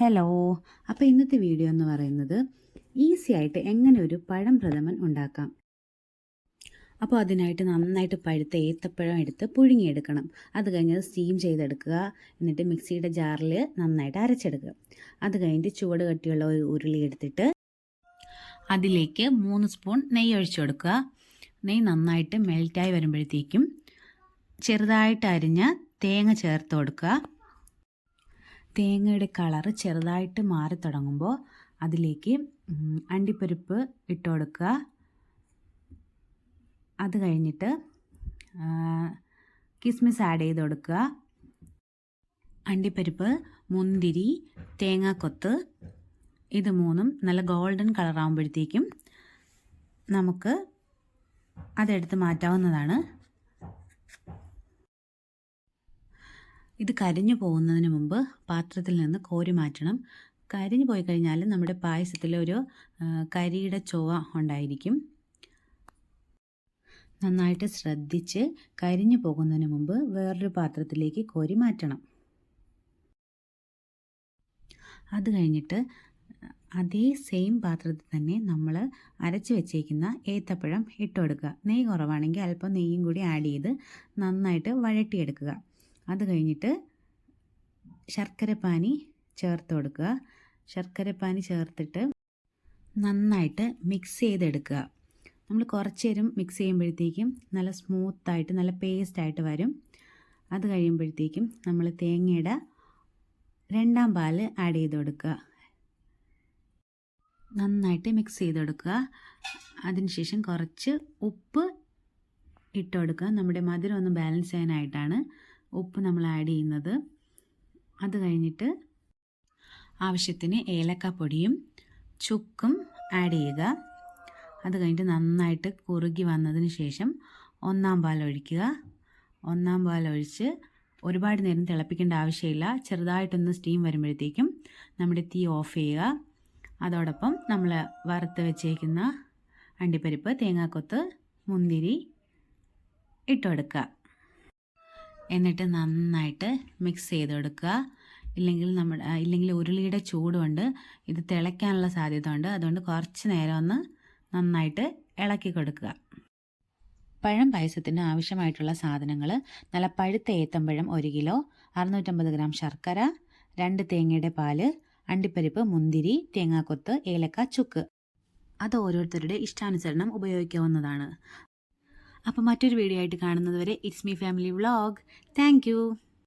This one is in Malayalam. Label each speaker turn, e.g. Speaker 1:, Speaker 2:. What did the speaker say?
Speaker 1: ഹലോ അപ്പോൾ ഇന്നത്തെ വീഡിയോ എന്ന് പറയുന്നത് ഈസി ആയിട്ട് എങ്ങനെ ഒരു പഴം പ്രഥമൻ ഉണ്ടാക്കാം? അപ്പോൾ അതിനായിട്ട് നന്നായിട്ട് പഴുത്ത ഏത്തപ്പഴം എടുത്ത് പുഴുങ്ങിയെടുക്കണം. അത് കഴിഞ്ഞ് സ്റ്റീം ചെയ്തെടുക്കുക. എന്നിട്ട് മിക്സിയുടെ ജാറിൽ നന്നായിട്ട് അരച്ചെടുക്കുക. അത് കഴിഞ്ഞിട്ട് ചുവട് കട്ടിയുള്ള ഒരു ഉരുളി എടുത്തിട്ട് അതിലേക്ക് മൂന്ന് സ്പൂൺ നെയ്യ് ഒഴിച്ചു കൊടുക്കുക. നെയ്യ് നന്നായിട്ട് മെൽറ്റായി വരുമ്പോഴത്തേക്കും ചെറുതായിട്ട് അരിഞ്ഞ തേങ്ങ ചേർത്ത് കൊടുക്കുക. തേങ്ങയുടെ കളറ് ചെറുതായിട്ട് മാറി തുടങ്ങുമ്പോൾ അതിലേക്ക് അണ്ടിപ്പരിപ്പ് ഇട്ട് കൊടുക്കുക. അത് കഴിഞ്ഞിട്ട് കിസ്മിസ് ആഡ് ചെയ്ത് കൊടുക്കുക. അണ്ടിപ്പരിപ്പ് മുന്തിരി തേങ്ങാക്കൊത്ത് ഇത് മൂന്നും നല്ല ഗോൾഡൻ കളറാകുമ്പോഴത്തേക്കും നമുക്ക് അതെടുത്ത് മാറ്റാവുന്നതാണ്. ഇത് കരിഞ്ഞു പോകുന്നതിന് മുമ്പ് പാത്രത്തിൽ നിന്ന് കോരി മാറ്റണം. കരിഞ്ഞു പോയി കഴിഞ്ഞാൽ നമ്മുടെ പായസത്തിലൊരു കരിയുടെ ചൊവ ഉണ്ടായിരിക്കും. നന്നായിട്ട് ശ്രദ്ധിച്ച് കരിഞ്ഞു പോകുന്നതിന് മുമ്പ് വേറൊരു പാത്രത്തിലേക്ക് കോരി മാറ്റണം. അത് കഴിഞ്ഞിട്ട് അതേ സെയിം പാത്രത്തിൽ തന്നെ നമ്മൾ അരച്ച് വെച്ചേക്കുന്ന ഏത്തപ്പഴം ഇട്ട് കൊടുക്കുക. നെയ്യ് കുറവാണെങ്കിൽ അല്പം നെയ്യും കൂടി ആഡ് ചെയ്ത് നന്നായിട്ട് വഴട്ടിയെടുക്കുക അത് കഴിഞ്ഞിട്ട് ശർക്കരപ്പാനി ചേർത്ത് കൊടുക്കുക. ശർക്കരപ്പാനി ചേർത്തിട്ട് നന്നായിട്ട് മിക്സ് ചെയ്തെടുക്കുക. നമ്മൾ കുറച്ച് നേരം മിക്സ് ചെയ്യുമ്പോഴത്തേക്കും നല്ല സ്മൂത്തായിട്ട് നല്ല പേസ്റ്റായിട്ട് വരും. അത് കഴിയുമ്പോഴത്തേക്കും നമ്മൾ തേങ്ങയുടെ രണ്ടാം പാൽ ആഡ് ചെയ്ത് കൊടുക്കുക. നന്നായിട്ട് മിക്സ് ചെയ്ത് കൊടുക്കുക. അതിനുശേഷം കുറച്ച് ഉപ്പ് ഇട്ട് കൊടുക്കുക. നമ്മുടെ മധുരം ഒന്ന് ബാലൻസ് ചെയ്യാനായിട്ടാണ്. ഉപ്പ് നമ്മൾ ആഡ് ചെയ്യുന്നത്. അത് കഴിഞ്ഞിട്ട് ആവശ്യത്തിന് ഏലക്കാപ്പൊടിയും ചുക്കും ആഡ് ചെയ്യുക. അത് കഴിഞ്ഞിട്ട് നന്നായിട്ട് കുറുകി വന്നതിന് ശേഷം ഒന്നാം പാൽ ഒഴിക്കുക. ഒന്നാം പാൽ ഒഴിച്ച് ഒരുപാട് നേരം തിളപ്പിക്കേണ്ട ആവശ്യമില്ല. ചെറുതായിട്ടൊന്ന് സ്റ്റീം വരുമ്പോഴത്തേക്കും നമ്മുടെ തീ ഓഫ് ചെയ്യുക. അതോടൊപ്പം നമ്മൾ വറുത്ത് വെച്ചേക്കുന്ന അണ്ടിപ്പരിപ്പ് തേങ്ങാക്കൊത്ത് മുന്തിരി ഇട്ട് കൊടുക്കുക. എന്നിട്ട് നന്നായിട്ട് മിക്സ് ചെയ്ത് കൊടുക്കുക ഇല്ലെങ്കിൽ നമ്മൾ ഇല്ലെങ്കിൽ ഉരുളിയുടെ ചൂടുണ്ട് ഇത് തിളയ്ക്കാനുള്ള സാധ്യത ഉണ്ട് അതുകൊണ്ട് കുറച്ച് നേരം ഒന്ന് നന്നായിട്ട് ഇളക്കി കൊടുക്കുക. പഴം പായസത്തിന് ആവശ്യമായിട്ടുള്ള സാധനങ്ങൾ നല്ല പഴുത്ത ഏത്തമ്പഴം ഒരു കിലോ അറുന്നൂറ്റമ്പത് ഗ്രാം ശർക്കര രണ്ട് തേങ്ങയുടെ പാൽ അണ്ടിപ്പരിപ്പ് മുന്തിരി തേങ്ങാക്കൊത്ത് ഏലക്ക ചുക്ക്. അത് ഓരോരുത്തരുടെ ഇഷ്ടാനുസരണം ഉപയോഗിക്കാവുന്നതാണ്. അപ്പോൾ മറ്റൊരു വീഡിയോ ആയിട്ട് കാണുന്നത് വരെ it's me family vlog thank